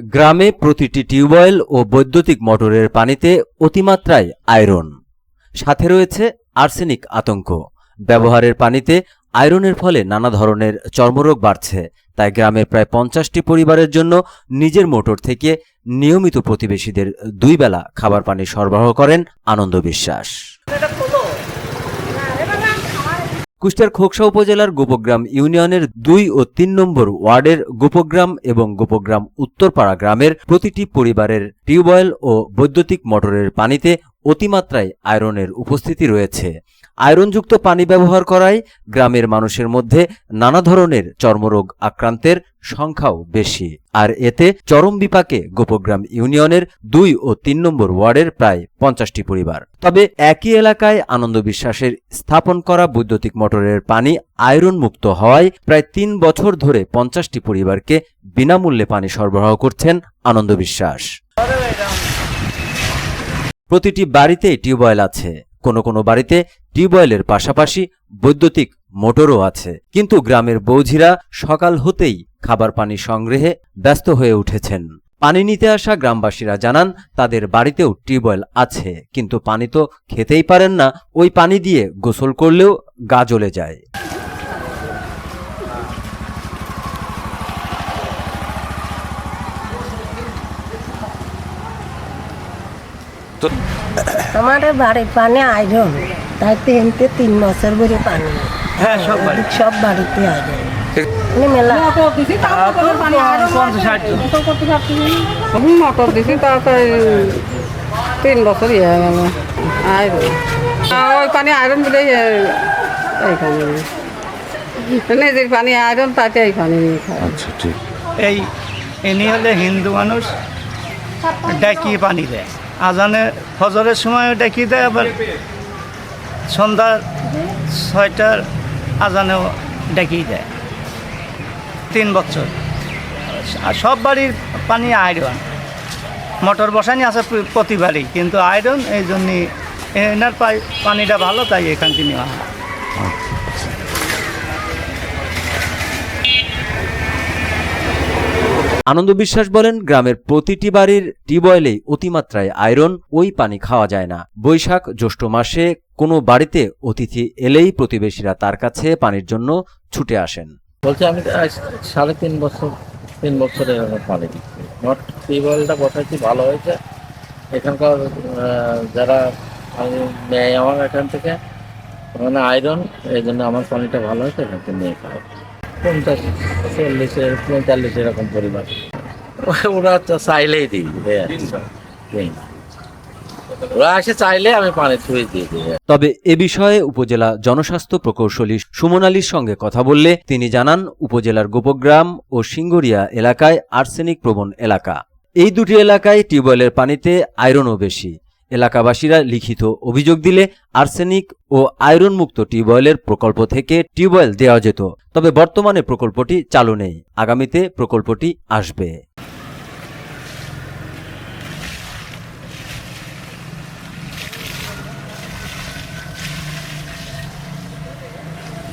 গ্রামে প্রতিটি টিউবওয়েল ও বৈদ্যুতিক মোটরের পানিতে অতিমাত্রায় আয়রন। সাথে রয়েছে আর্সেনিক আতঙ্ক। ব্যবহারের পানিতে আয়রনের ফলে নানা ধরনের চর্মরোগ বাড়ছে। তাই গ্রামের প্রায় পঞ্চাশটি পরিবারের জন্য নিজের মোটর থেকে নিয়মিত প্রতিবেশীদের দুই বেলা খাবার পানি সরবরাহ করেন আনন্দ বিশ্বাস। কুষ্টিয়ার খোকসা উপজেলার গোপগ্রাম ইউনিয়নের দুই ও তিন নম্বর ওয়ার্ডের গোপগ্রাম এবং গোপগ্রাম উত্তরপাড়া গ্রামের প্রতিটি পরিবারের টিউবওয়েল ও বৈদ্যুতিক মোটরের পানিতে অতিমাত্রায় আয়রনের উপস্থিতি রয়েছে। আয়রনযুক্ত পানি ব্যবহার করায় গ্রামের মানুষের মধ্যে নানা ধরনের চর্মরোগ আক্রান্তের সংখ্যাও বেশি। আর এতে চরম বিপাকে গোপগ্রাম ইউনিয়নের দুই ও তিন নম্বর ওয়ার্ডের প্রায় পঞ্চাশটি পরিবার। তবে একই এলাকায় আনন্দ বিশ্বাসের স্থাপন করা বৈদ্যুতিক মোটরের পানি আয়রন মুক্ত হওয়ায় প্রায় তিন বছর ধরে পঞ্চাশটি পরিবারকে বিনামূল্যে পানি সরবরাহ করছেন আনন্দ বিশ্বাস। প্রতিটি বাড়িতেই টিউবওয়েল আছে। কোনো কোনো বাড়িতে টিউবওয়েলের পাশাপাশি বৈদ্যুতিক মোটরও আছে। কিন্তু গ্রামের বৌঝিরা সকাল হতেই খাবার পানি সংগ্রহে ব্যস্ত হয়ে উঠেছেন। পানি নিতে আসা গ্রামবাসীরা জানান, তাদের বাড়িতেও টিউবওয়েল আছে, কিন্তু পানি তো খেতেই পারেন না। ওই পানি দিয়ে গোসল করলেও গা জ্বলে যায়। আমাদের বাড়ির পানি আইরন তাই তিনটে তিন বছর ধরে পানি। হ্যাঁ সব বাড়ি। সব বাড়িতে আইরন মানে মোটর দিছি তাড়াতাড়ি তিন বছর ইয়ে গেল। আয়রন ওই পানি আয়রন বলে এইখানে নিজের পানি আয়রন তাতে এই পানি খায়। এই হলে হিন্দু মানুষ ডাকিয়ে পানি দেয়। আজানে ফজরের সময় ডাকিয়ে দেয় আবার? সন্ধ্যা ছয়টার আজানেও ডাকিয়ে দেয়? তিন বছর। সব বাড়ির পানি আয়রন। মোটর বসানি আছে প্র- প্রতি বাড়ি, কিন্তু আয়রন এই জন্যে এনার পানিটা ভালো, তাই এখান থেকে নেওয়া হয়। আনন্দ বিশ্বাস বলেন, গ্রামের প্রতিটি বাড়ির টিউবওয়েলেই অতিমাত্রায় আয়রন, ওই পানি খাওয়া যায় না। বৈশাখ, জ্যৈষ্ঠ মাসে কোনো বাড়িতে অতিথি এলেই প্রতিবেশীরা তার কাছে পানির জন্য ছুটে আসেন। বলছি, আমি সাড়ে তিন বছর, তিন বছরের পানি দিচ্ছি। নট বসাইছি ভালো হয়েছে? এখানকার যারা আমি নেয় আমার এখান থেকে মানে আয়রন, এই জন্য আমার পানিটা ভালো হয়েছে, এখান থেকে নিয়ে খাওয়া পঞ্চাশ চল্লিশের পঁয়তাল্লিশ এরকম পরিবার। ওরা চাইলেই দিই তবে এ বিষয়ে উপজেলা জনস্বাস্থ্য প্রকৌশলী সুমন আলীর সঙ্গে কথা বললে তিনি জানান, উপজেলার গোপগ্রাম ও সিঙ্গরিয়া এলাকায় আর্সেনিক প্রবণ এলাকা। এই দুটি এলাকায় টিউবওয়েলের পানিতে আয়রনও বেশি। এলাকাবাসীরা লিখিত অভিযোগ দিলে আর্সেনিক ও আয়রন মুক্ত টিউবওয়েলের প্রকল্প থেকে টিউবওয়েল দেওয়া যেত, তবে বর্তমানে প্রকল্পটি চালু নেই। আগামীতে প্রকল্পটি আসবে।